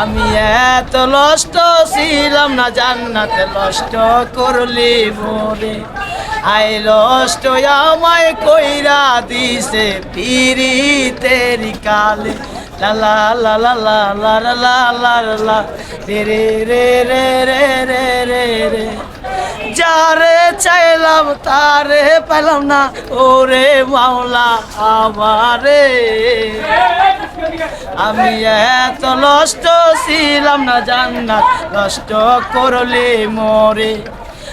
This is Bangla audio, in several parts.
আমি এত লষ্ট ছিলাম না জান্নাতে লষ্ট করলি মোরে আই লষ্ট আমায় কইরা দিছে পিরি তেরি কালে লা লা লা লা লা লা লা রে রে রে রে রে রে রে যারে চাইলাম, তারে পেলাম না। ওরে মাওলা আমারে। আমি এত নষ্ট ছিলাম না জান্নাত, নষ্ট করলে মরে।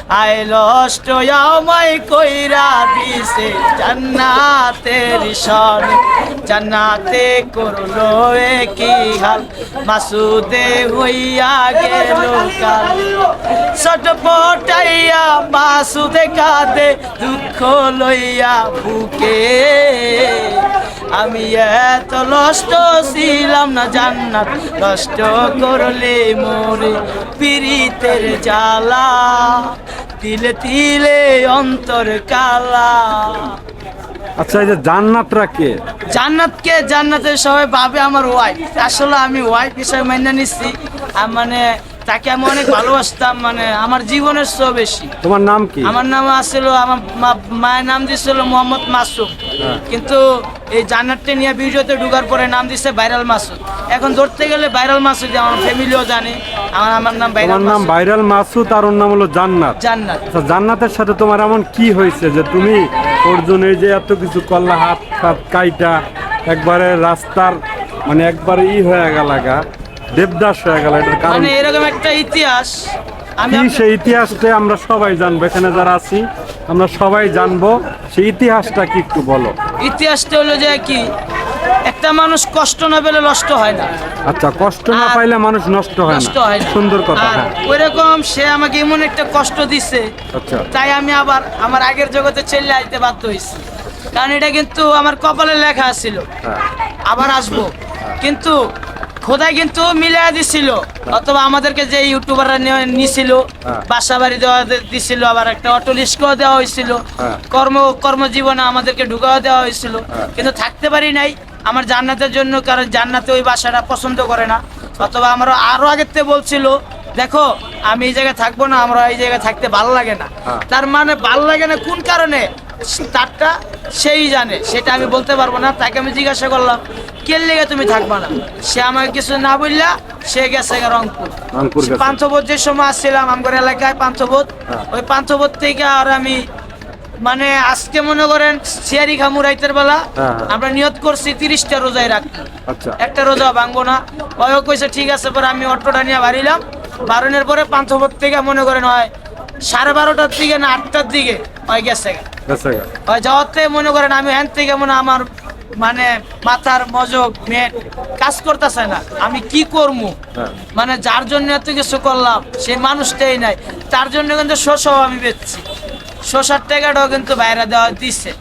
আই লষ্ট আমায় কইরা দিছে জান্নাতের সন জান্নাতে করল কি হাল, মাসুদে হইয়া গেল কাল। ছটপটাইয়া মাসুদে কাঁদে, দুঃখ লইয়া বুকে। আমি এত নষ্ট ছিলাম না জান্নাত নষ্ট করলে মোরে পিরিতের জ্বালা তিলে তিলে অন্তর কালা। আচ্ছা এই যে জান্নাতরা কে? জান্নাতকে জান্নাতের সবাই ভাবে আমার ওয়াইফ আসলে আমি ওয়াইফ হিসেবে মেনে নিচ্ছি মানে তাকে আমি অনেক ভালোবাসতাম মানে আমার জীবনের চেয়েও বেশি। তোমার নাম কি? আমার নাম আসছিল আমার মা- মায়ের নাম দিছিল মোহাম্মদ মাসুম কিন্তু এই জান্নাতটা নিয়ে ভিডিওতে ঢুকার পরে নাম দিচ্ছে ভাইরাল মাসুদ। এখন ধরতে গেলে ভাইরাল মাসুদ আমার ফ্যামিলিও জানে। আমার আমার নাম ভাইরাল নাম ভাইরাল মাসুদ আর ওর নাম হলো জান্নাত। জান্নাত। আচ্ছা জান্নাতের সাথে তোমার এমন কি হয়েছে যে তুমি অর্জুন এই যে এত কিছু করলা হাত হাত কাইটা একবারে রাস্তার মানে একবারে ই হয়ে গেল গা। দেবদাস হয়ে গেল এটার কারণ মানে এরকম একটা ইতিহাস। আমি কি সেই ইতিহাসটা আমরা সবাই জানব এখানে যারা আছি আমরা সবাই জানব সেই ইতিহাসটা কি একটু বলো। ইতিহাসটা হলো যে কি একটা মানুষ কষ্ট না পেলে নষ্ট হয় না। আচ্ছা কষ্ট না পাইলে মানুষ নষ্ট হয় নষ্ট না হয় না। সুন্দর কথা আর হ্যাঁ। ওইরকম সে আমাকে এমন একটা কষ্ট দিছে আচ্ছা। তাই আমি আবার আমার আগের জগতে চলে আইতে বাধ্য হয়েছি কারণ এটা কিন্তু আমার কপালে লেখা ছিল হ্যাঁ। আবার আসব। কিন্তু খোদাই কিন্তু মিলিয়ে দিছিল। অথবা আমাদেরকে যে ইউটিউবাররা নিছিল হ্যাঁ। বাসা বাড়ি দেওয়া দিছিল আবার একটা অটো রিস্কও দেওয়া হয়েছিল। হ্যাঁ। কর্ম কর্মজীবনে আমাদেরকে ঢুকাও দেওয়া হয়েছিল। কিন্তু থাকতে পারি নাই। আমার জান্নাতের জন্য কারণ জান্নাতে ওই বাসাটা পছন্দ করে না। অথবা আমরা আরও আগের থেকে বলছিল দেখো আমি এই জায়গায় থাকব না আমরা এই জায়গায় থাকতে ভালো লাগে না। হ্যাঁ। তার মানে ভালো লাগে না কোন কারণে? তারটা সেই জানে সেটা আমি বলতে পারব না তাকে আমি জিজ্ঞাসা করলাম। কে লেগে তুমি থাকবা না সে আমাকে কিছু না বললা সে গেছে রংপুর রংপুর গেছে। পান্থবোধ যে সময় আসছিলাম আমগর এলাকায় পান্থবোধ হ্যাঁ। ওই পান্থবোধ থেকে আর আমি মানে আজকে মনে করেন সিয়ারি খামু রাইতের বেলা হ্যাঁ। আমরা নিয়ত করছি তিরিশটা রোজায় রাখতে আচ্ছা একটা রোজা ভাঙবো না ওইও কইছে ঠিক আছে পরে আমি অটোটা নিয়ে বাড়িলাম বারণের পরে পান্থপথ থেকে মনে করেন হয় সাড়ে বারোটার দিকে না আটটার দিকে ওই গেছে গেছে গা। ওই যাওয়াতে মনে করেন আমি হ্যান থেকে মনে হয় আমার মানে মাথার মজক মেট কাজ করতেছে না। আমি কি করব হ্যাঁ। মানে যার জন্য এত কিছু করলাম সেই মানুষটাই নাই। তার জন্য কিন্তু শসাও আমি বেচছি। শসার টাকাটাও কিন্তু বাইরে দেওয়া দিচ্ছে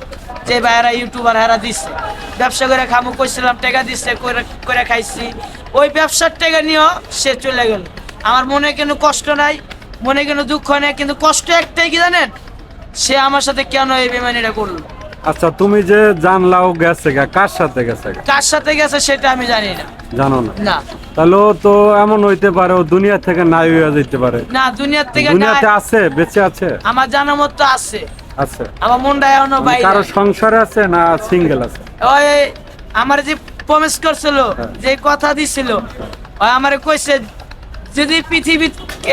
যে বাইরা ইউটিউবার হারা দিচ্ছে ব্যবসা করে খামু কইছিলাম টাকা দিচ্ছে করে করে খাইছি। ওই ব্যবসার টাকা নিয়েও সে চলে গেল। আমার মনে কোনো কষ্ট নাই মনে কোনো দুঃখ নেই কিন্তু কষ্ট একটাই কি জানেন? সে আমার সাথে কেন এই বেমানিটা করল? আচ্ছা তুমি যে জানলাও গেছে কার সাথে গেছে কার সাথে গেছে সেটা আমি জানি না। জানো না? না। তাহলে তো এমন হইতে পারে ও দুনিয়া থেকে নাই হইয়া যেতে পারে। না দুনিয়ার থেকে দুনিয়াতে আছে বেঁচে আছে? আমার জানা মতো আছে। আছে। আমার মনটা এখনও মানে বাইরে। কারও সংসারে আছে না সিঙ্গেল আছে? ওই আমার যে প্রমিস করছিল হ্যাঁ। যে কথা দিছিল ওই আমারে কইছে যদি পৃথিবী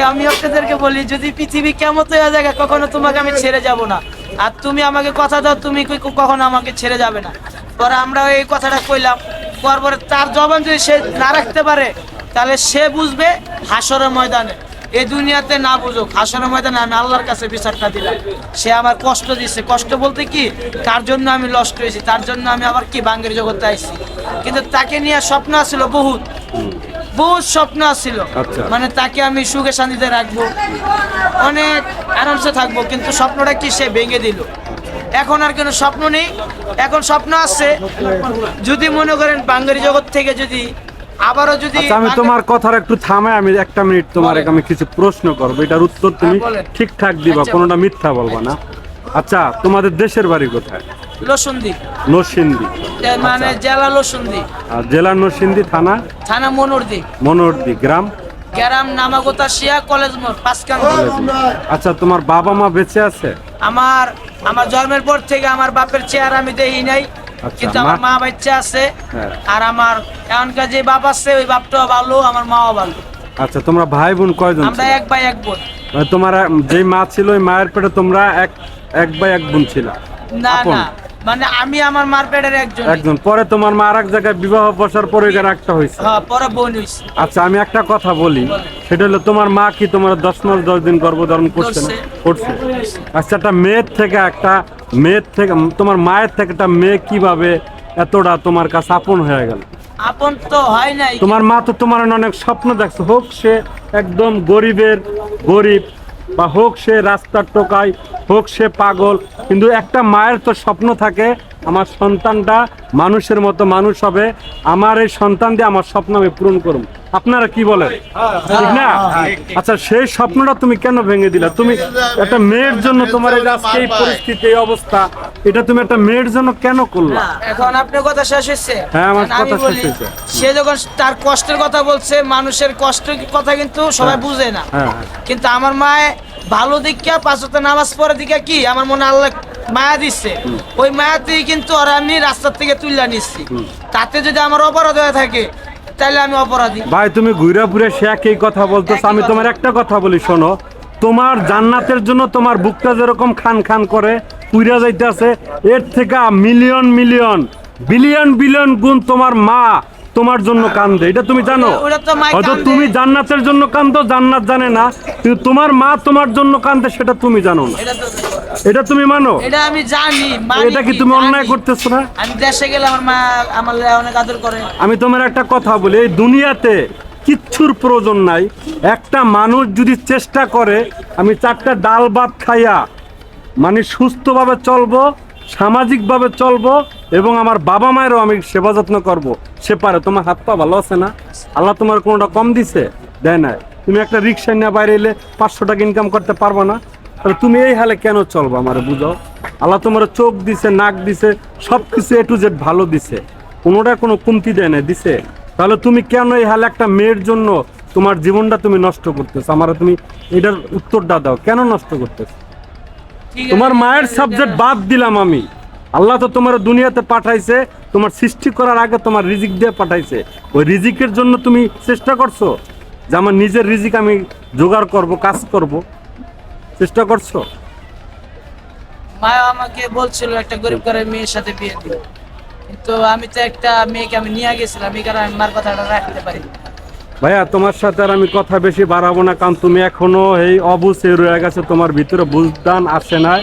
আমি আপনাদেরকে বলি যদি পৃথিবী কেমন হয়ে যায় কখনো তোমাকে আমি ছেড়ে যাব না। আর তুমি আমাকে কথা দাও, তুমি কখনো আমাকে ছেড়ে যাবে না। পরে আমরা এই কথাটা কইলাম। পরে তার জবান যদি সে না রাখতে পারে, তাহলে সে বুঝবে হাসরের ময়দানে। এই দুনিয়াতে না বুঝুক, হাসরের ময়দানে আমি আল্লাহর কাছে বিচারটা দিলাম। সে আমার কষ্ট দিচ্ছে কষ্ট বলতে কি? তার জন্য আমি লস্ট হয়েছি, তার জন্য আমি আবার কি বাঙ্গের জগতে আইছি? কিন্তু তাকে নিয়ে স্বপ্ন ছিল বহুত। বহুত স্বপ্ন ছিল আচ্ছা। মানে তাকে আমি সুখে শান্তিতে রাখব। অনেক আরামসে থাকব কিন্তু স্বপ্নটা কি সে ভেঙে দিল। এখন আর কোনো স্বপ্ন নেই। এখন স্বপ্ন আছে। যদি মনে করেন বাঙালি জগৎ থেকে যদি আবারও যদি আচ্ছা আমি তোমার কথার একটু থামে আমি একটা মিনিট তোমার। আমি কিছু প্রশ্ন করব। এটার উত্তর তুমি হ্যাঁ, ঠিকঠাক দিবা আচ্ছা। কোনোটা মিথ্যা বলবা না। আচ্ছা তোমাদের দেশের বাড়ি কোথায়? লসুন্দি। নরসিংদী মানে জেলা লসুন্দি। আর জেলা নরসিংদী থানা? থানা মনুরদি। মনোহরদি গ্রাম? গ্রাম নামাগোতা শিয়া কলেজ মোড় পাঁচকান্দি আচ্ছা তোমার বাবা মা বেঁচে আছে? আমার আমার জন্মের পর থেকে আমার বাপের চেহারা আমি দেখি নাই আচ্ছা, কিন্তু আমার মা- মা বাচ্চা আছে হ্যাঁ। আর আমার এখনকার যে বাপ আছে ওই বাপটাও ভালো আমার মাও ভালো। আচ্ছা তোমরা ভাই বোন কয়জন আমরা এক ভাই এক বোন। মানে তোমার যে মা ছিল ওই মায়ের পেটে তোমরা এক এক ভাই এক বোন ছিল? না না। মানে আমি আমার মার পেটের একজন। একজন। পরে তোমার মা আর এক জায়গায় বিবাহ বসার পরে একটা হয়েছে। হ্যাঁ পরে বোন হইছে। আচ্ছা আমি একটা কথা বলি। সেটা হলো তোমার মা কি তোমার দশ মাস দশ দিন গর্ভধারণ করছে না? করছে। আচ্ছা একটা মেয়ের থেকে একটা মেয়ের থেকে তোমার মায়ের থেকে একটা মেয়ে কীভাবে এতটা তোমার কাছে আপন হয়ে গেল? আপন তো হয় নাই। তোমার মা তো তোমার অনেক স্বপ্ন দেখছে। হোক সে একদম গরিবের গরিব বা হোক সে রাস্তার টোকাই হোক সে পাগল কিন্তু একটা মায়ের তো স্বপ্ন থাকে আমার সন্তানটা মানুষের মতো মানুষ হবে আমার এই সন্তান দিয়ে আমার স্বপ্ন আমি পূরণ করব আপনারা কি বলেন? ঠিক না? আচ্ছা সেই স্বপ্নটা তুমি কেন ভেঙে দিলা? তুমি একটা মেয়ের জন্য তোমার এই আজকে এই পরিস্থিতি এই অবস্থা এটা তুমি একটা মেয়ের জন্য কেন করলা? এখন আপনার কথা শেষ হচ্ছে হ্যাঁ, আমার কথা শেষ হয়েছে। সে যখন তার কষ্টের কথা বলছে মানুষের কষ্টের কথা কিন্তু সবাই বুঝে না। হ্যাঁ, হ্যাঁ। কিন্তু আমার মায়ে ভালো দিকা পাঁচতে নামাজ পড়ে দিকা কি? আমার মনে আল্লাহ মায়া দিচ্ছে ওই মায়াতেই কিন্তু আর আমি রাস্তার থেকে তুলে নিচ্ছি তাতে যদি আমার অপরাধ হয়ে থাকে তাহলে আমি অপরাধী। ভাই তুমি ঘুরে ঘুরে সে একই কথা বলতেছ। আমি তোমার একটা কথা বলি শোনো। তোমার জান্নাতের জন্য তোমার বুকটা যেরকম খান খান করে পুইরা যাইতেছে এর থেকে মিলিয়ন মিলিয়ন বিলিয়ন বিলিয়ন গুণ তোমার মা তোমার জন্য কান্দে। এটা তুমি জানো? হয়তো তুমি জান্নাতের জন্য কান্দো জান্নাত জানে না। কিন্তু তোমার মা তোমার জন্য কান্দে সেটা তুমি জানো না। এটা তুমি মানো? এটা আমি জানি এটা কি তুমি অন্যায় করতেছো না? আমি দেশে গেলে আমার মা আমার অনেক আদর করে। আমি তোমার একটা কথা বলি এই দুনিয়াতে কিচ্ছুর প্রয়োজন নাই। একটা মানুষ যদি চেষ্টা করে আমি চারটা ডাল ভাত খাইয়া মানে সুস্থভাবে চলবো সামাজিকভাবে চলবো এবং আমার বাবা মায়েরও আমি সেবা যত্ন করব। সে পারে, তোমার হাত পা ভালো আছে না? আল্লাহ তোমার কোনোটা কম দিছে? দেয় না তুমি একটা রিক্সা নিয়ে বাইরে এলে পাঁচশো টাকা ইনকাম করতে পারবে না। তাহলে তুমি এই হালে কেন চলবো আমার বুঝাও? আল্লাহ তোমার চোখ দিছে, নাক দিছে সব কিছু এ টু জেড ভালো দিছে। কোনোটা কোনো কমতি দেয় না দিছে? তাহলে তুমি কেন এই হালে একটা মেয়ের জন্য তোমার জীবনটা তুমি নষ্ট করতেছো? আমার তুমি এটার উত্তরটা দাও। কেন নষ্ট করতেছো। তোমার মায়ের সাবজেক্ট বাদ দিলাম আমি। আল্লাহ তো তোমার দুনিয়াতে পাঠাইছে তোমার সৃষ্টি করার আগে তোমার রিজিক দিয়ে পাঠাইছে। ওই রিজিকের জন্য তুমি চেষ্টা করছ যে আমার নিজের রিজিক আমি জোগাড় করব কাজ করব। চেষ্টা করছ? মা আমাকে বলছিল একটা গরিব ঘরের মেয়ের সাথে বিয়ে দিও। কিন্তু আমি তো একটা মেয়েকে আমি নিয়ে গেছিলাম এই কারণে আমি মার কথাটা রাখতে পারি ভাইয়া তোমার সাথে আর আমি কথা বেশি বাড়াবো না কারণ তুমি এখনও এই অবুঝে রয়ে গেছে তোমার ভিতরে বুঝদান আসে নাই।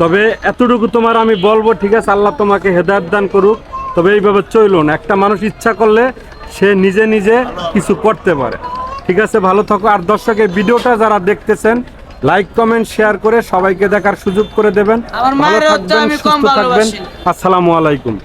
তবে এতটুকু তোমার আমি বলব ঠিক আছে আল্লাহ তোমাকে হেদায়ত দান করুক তবে এইভাবে চইলো না। একটা মানুষ ইচ্ছা করলে সে নিজে নিজে কিছু করতে পারে। ঠিক আছে ভালো থাকো। আর দর্শকের ভিডিওটা যারা দেখতেছেন লাইক কমেন্ট শেয়ার করে সবাইকে দেখার সুযোগ করে দেবেন। ভালো থাকবেন সুস্থ থাকবেন। আসসালামু আলাইকুম।